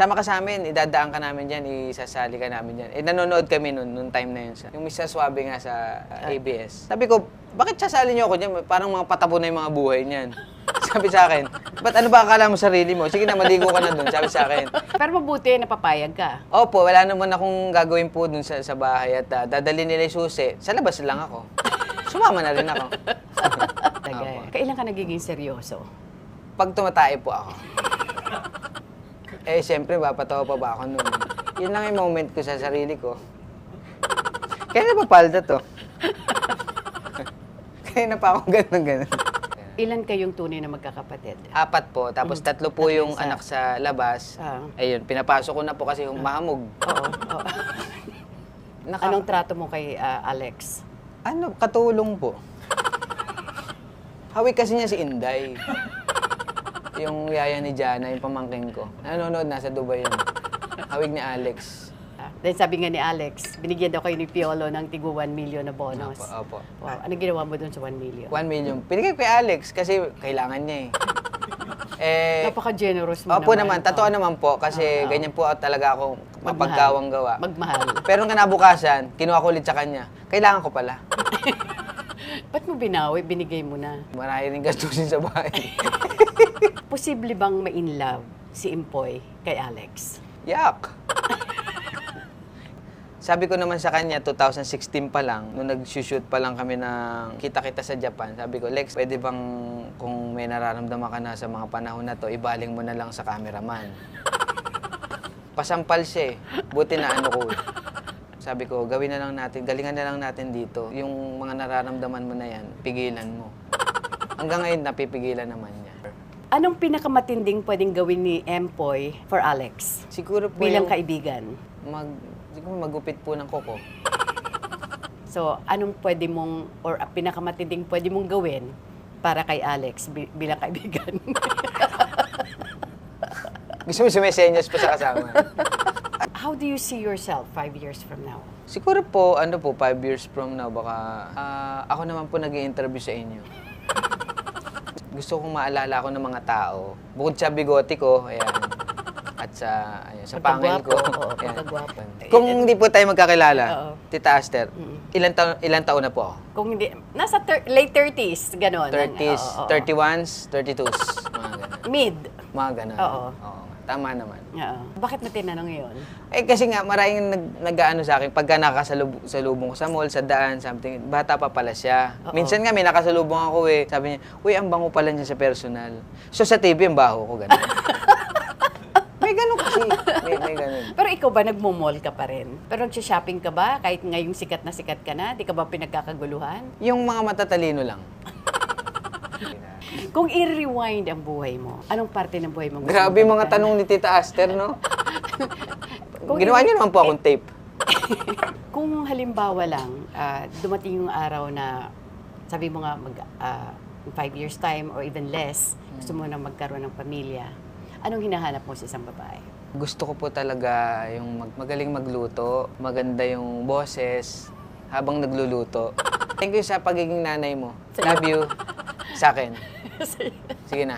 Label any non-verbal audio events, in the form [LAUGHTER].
sama ka sa amin, idadaan ka namin dyan, isasali ka namin dyan. Eh, nanonood kami nun, nung time na yun. Sa, yung Mr. Suabe nga sa uh, ABS. Sabi ko, bakit sasali niyo ako dyan? Parang mga patabo na yung mga buhay niyan. [LAUGHS] Sabi sa akin, ba't ano ba akala mo sarili mo? Sige na, maligo ka na dun. Sabi sa akin, Pero mabuti na papayag ka. Opo, wala naman akong gagawin po dun sa, sa bahay at uh, dadali nila yung susi. Sa labas lang ako. Sumama na rin ako. [LAUGHS] Tagay. Kailan ka nagiging seryoso? Pag tumatay po ako. Eh, siyempre, papatawa pa ba ako nun? Yun lang yung moment ko sa sarili ko. Kaya na palda to? [LAUGHS] Kaya na pa ako ganun ganun. Ilan kayong tunay na magkakapatid? Apat po, tapos tatlo po yung Isa. anak sa labas. Ah. Ayun, pinapasok ko na po kasi yung mahamog. Oo. oo. Naka- Anong trato mo kay ah, Alex? Ano, katulong po. Hawig kasi niya si Inday. Yung yaya ni Jana, yung pamangking ko. Nanonood, nasa Dubai yun. Hawig ni Alex. Ah, Then sabi nga ni Alex, binigyan daw kayo ni Piolo ng tigo 1 million na bonus. Opo, opo. Wow. Ano ginawa mo dun sa 1 million? One million. Pinigay ko kay Alex kasi kailangan niya eh. Eh, Napaka-generous mo opo naman, totoo Oo. naman po kasi Oo. ganyan po talaga ako mapagkawang gawa. Magmahal. Pero nung kinabukasan, kinuha ko ulit sa kanya. Kailangan ko pala. [LAUGHS] Ba't mo binawi? Binigay mo na. Marami rin gastusin sa bahay. [LAUGHS] Posible bang ma-in love si Impoy kay Alex? Yak! Sabi ko naman sa kanya, 2016 pa lang, nung nag-shoot pa lang kami ng kita-kita sa Japan, sabi ko, Lex, pwede bang kung may nararamdaman ka na sa mga panahon na to, ibaling mo na lang sa cameraman. [LAUGHS] Pasampal siya eh. Buti na ano ko. eh. Sabi ko, gawin na lang natin, galingan na lang natin dito. Yung mga nararamdaman mo na yan, pigilan mo. [LAUGHS] Hanggang ngayon, napipigilan naman niya. Anong pinakamatinding pwedeng gawin ni Empoy for Alex? Siguro po Bilang yung kaibigan. mag, siguro magupit po ng koko. So, anong pwede mong, or ah, pinakamatinding pwede mong gawin para kay Alex bi- bilang kaibigan? [LAUGHS] Gusto mo sumisenyas pa sa kasama. [LAUGHS] How do you see yourself five years from now? Siguro po, ano po, five years from now, baka ah, ako naman po nag interview sa inyo. [LAUGHS] Gusto kong maalala ako ng mga tao. Bukod sa bigote ko, ayan. At sa, ayan, sa pangil ko. Pagkagwapo, oo, ayan. pagkagwapo. Kung hindi po tayo magkakilala, Oo. Tita Aster, ilan, taon, ilan taon na po ako? Kung hindi, nasa thir- late 30s, gano'n. 30s, Oo, oo. 31s, 32s, mga ganun. Mid. Mga ganun. Oo. Oo, tama naman. Oo. Bakit mo tinanong yun? Eh kasi nga maraming nag nag-aano sa akin pagka nakasalubong ko sa mall, sa daan, something, bata pa pala siya. Oo. Minsan nga may nakasalubong ako eh. Sabi niya, "Uy, ang bango pala niya sa personal." So sa TV ang baho ko ganun. [LAUGHS] may ganun kasi. May, may ganun. Pero ikaw ba nagmo-mall ka pa rin? Pero nagsha-shopping ka ba? Kahit ngayong sikat na sikat ka na, di ka ba pinagkakaguluhan? Yung mga matatalino lang. [LAUGHS] Kung i-rewind ang buhay mo, anong parte ng buhay mo? Grabe mga tanong ni Tita Aster, no? [LAUGHS] Kung Ginawa niyo naman po akong tape. [LAUGHS] Kung halimbawa lang, ah, dumating yung araw na sabi mo nga mag ah, in five years time or even less, gusto mo na magkaroon ng pamilya, anong hinahanap mo sa isang babae? Gusto ko po talaga yung mag- magaling magluto, maganda yung boses habang nagluluto. [LAUGHS] Thank you sa pagiging nanay mo. Love you. Sa akin. [LAUGHS] Sige na.